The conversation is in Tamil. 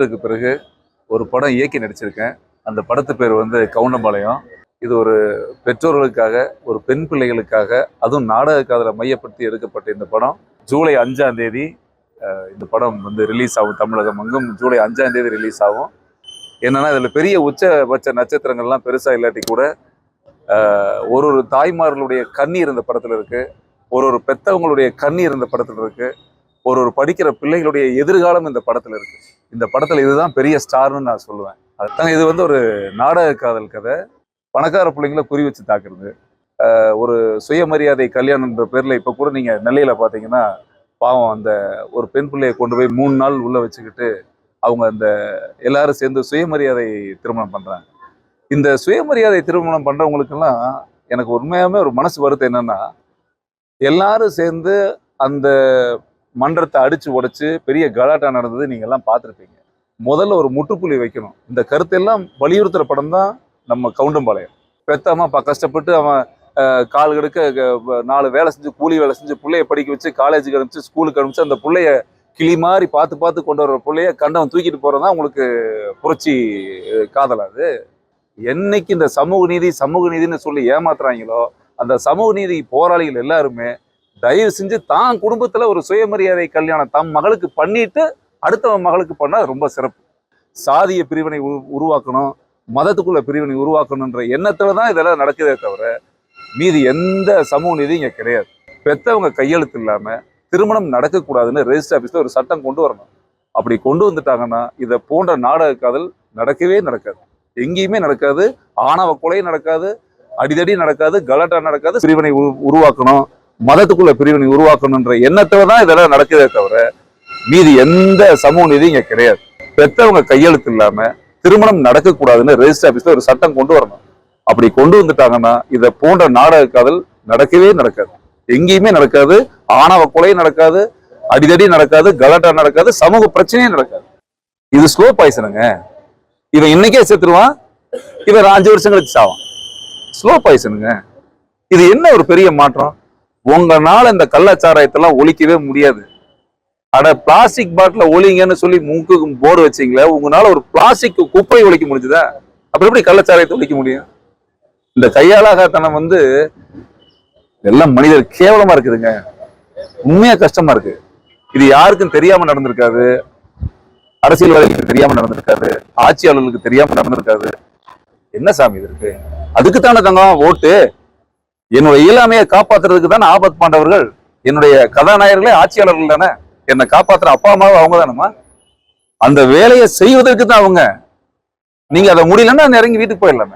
அதுக்கு பிறகு ஒரு படம் இயக்கி நடிச்சிருக்கேன். அந்த படத்து பேர் வந்து கவுண்டம்பாளையம். இது ஒரு பெற்றோர்களுக்காக ஒரு பெண் பிள்ளைகளுக்காக அதுவும் நாடக காதலை மையப்படுத்தி எடுக்கப்பட்ட இந்த படம். ஜூலை அஞ்சாம் தேதி இந்த படம் வந்து ரிலீஸ் ஆகும் தமிழகம் அங்கும். ஜூலை அஞ்சாம் தேதி ரிலீஸ் ஆகும். என்னன்னா இதில் பெரிய உச்சபட்ச நட்சத்திரங்கள்லாம் பெருசாக இல்லாட்டி கூட ஒரு ஒரு தாய்மார்களுடைய கண்ணீர் இந்த படத்தில் இருக்குது ஒரு ஒரு பெத்தவங்களுடைய கண்ணீர் இந்த படத்தில் இருக்குது ஒரு ஒரு படிக்கிற பிள்ளைகளுடைய எதிர்காலம் இந்த படத்தில் இருக்குது இந்த படத்தில் இதுதான் பெரிய ஸ்டார்னு நான் சொல்லுவேன். அதுதான் இது வந்து ஒரு நாடக காதல் கதை. பணக்கார பிள்ளைங்கள குறி வச்சு தாக்குறது. ஒரு சுயமரியாதை கல்யாணம்ன்ற பேரில் இப்போ கூட நீங்கள் நெல்லையில் பார்த்தீங்கன்னா பாவம் அந்த ஒரு பெண் பிள்ளையை கொண்டு போய் மூணு நாள் உள்ளே வச்சுக்கிட்டு அவங்க அந்த எல்லாரும் சேர்ந்து சுயமரியாதை திருமணம் பண்ணுறாங்க இந்த சுயமரியாதை திருமணம் பண்ணுறவங்களுக்கெல்லாம் எனக்கு உண்மையாகவே ஒரு மனசு வருத்தம் என்னென்னா எல்லாரும் சேர்ந்து அந்த மன்றத்தை அடிச்சு உடைச்சு பெரிய கலாட்டா நடந்தது நீங்க எல்லாம் பார்த்துருப்பீங்க. முதல்ல ஒரு முட்டுப்புள்ளி வைக்கணும். இந்த கருத்தெல்லாம் வலியுறுத்துற படம் தான் நம்ம கவுண்டம்பாளையம். பெத்தம்மா ப கஷ்டப்பட்டு அவன் கால் கெடுக்க நாலு வேலை செஞ்சு கூலி வேலை செஞ்சு பிள்ளைய படிக்க வச்சு காலேஜுக்கு அனுப்பிச்சு ஸ்கூலுக்கு அனுப்பிச்சு அந்த பிள்ளைய கிளி மாதிரி பார்த்து பார்த்து கொண்டு வர பிள்ளைய கண்டவன் தூக்கிட்டு போறதா உங்களுக்கு புரட்சி காதல் அது? என்னைக்கு இந்த சமூக நீதி சமூக நீதின்னு சொல்லி ஏமாத்துறாங்களோ அந்த சமூக நீதி போராளிகள் எல்லாருமே தயவு செஞ்சு தான் குடும்பத்துல ஒரு சுயமரியாதை கல்யாணம் தம் மகளுக்கு பண்ணிட்டு அடுத்தவன் மகளுக்கு பண்ணால் ரொம்ப சிறப்பு. சாதிய பிரிவினை உருவாக்கணும் மதத்துக்குள்ள பிரிவினை உருவாக்கணுன்ற எண்ணத்துல தான் இதெல்லாம் நடக்குதே தவிர மீதி எந்த சமூக நீதி இங்கே கிடையாது. பெற்றவங்க கையெழுத்து இல்லாமல் திருமணம் நடக்கக்கூடாதுன்னு ரெஜிஸ்டர் ஆஃபீஸில் ஒரு சட்டம் கொண்டு வரணும். அப்படி கொண்டு வந்துட்டாங்கன்னா இதை போன்ற நாடக காதல் நடக்கவே நடக்காது. எங்கேயுமே நடக்காது. ஆணவ கொலை நடக்காது. அடிதடி நடக்காது. கலாட்டா நடக்காது. பிரிவினை உருவாக்கணும். மதத்துக்குள்ள பிரிவினை உருவாக்கணுன்ற எண்ணத்துல தான் இதெல்லாம் நடக்குதே தவிர மீதி எந்த சமூக நீதி இங்க கிடையாது. பெற்றவங்க கையெழுத்து இல்லாம திருமணம் நடக்கக்கூடாதுன்னு ரெஜிஸ்டர் ஆஃபீஸ்ல ஒரு சட்டம் கொண்டு வரணும். அப்படி கொண்டு வந்துட்டாங்கன்னா இதை போன்ற நாடக காதல் நடக்கவே நடக்காது. எங்கேயுமே நடக்காது. ஆணவ கொலை நடக்காது. அடிதடி நடக்காது. கலாட்டா நடக்காது. சமூக பிரச்சனையே நடக்காது. இது ஸ்லோ பாய்சனுங்க இவன் இன்னைக்கே செத்துருவான். இவன் அஞ்சு வருஷம் கழிச்சு சாவான். ஸ்லோ பாய்சனுங்க இது என்ன ஒரு பெரிய மாற்றம்? உங்களால இந்த கள்ளச்சாராயத்தெல்லாம் ஒழிக்கவே முடியாது. அட பிளாஸ்டிக் பாட்டில ஒழிங்கன்னு சொல்லி மூக்குக்கு போர்டு வச்சிங்களே உங்களால ஒரு பிளாஸ்டிக் குப்பை ஒழிக்க முடிஞ்சுதா? அப்புறம் எப்படி கள்ளச்சாராயத்தை ஒழிக்க முடியும்? இந்த கையாளாகத்தனம் வந்து எல்லாம் மனிதர் கேவலமா இருக்குதுங்க. உண்மையா கஷ்டமா இருக்கு. இது யாருக்கும் தெரியாம நடந்திருக்காது. அரசியல்வாதிகளுக்கு தெரியாம நடந்திருக்காது. ஆட்சியாளர்களுக்கு தெரியாம நடந்திருக்காது. என்ன சாமி இது இருக்கு? அதுக்கு தானே தங்கம் ஓட்டு? என்னுடைய இயலாமையை காப்பாத்துறதுக்கு தானே ஆபத் பாண்டவர்கள் என்னுடைய கதாநாயகர்களே ஆட்சியாளர்கள் தானே? என்னை காப்பாத்துற அப்பா அம்மாவும் அவங்க தானேம்மா அந்த வேலையை செய்வதற்கு தான் அவங்க. நீங்க அதை முடியலன்னா இறங்கி வீட்டுக்கு போயிடலாமே.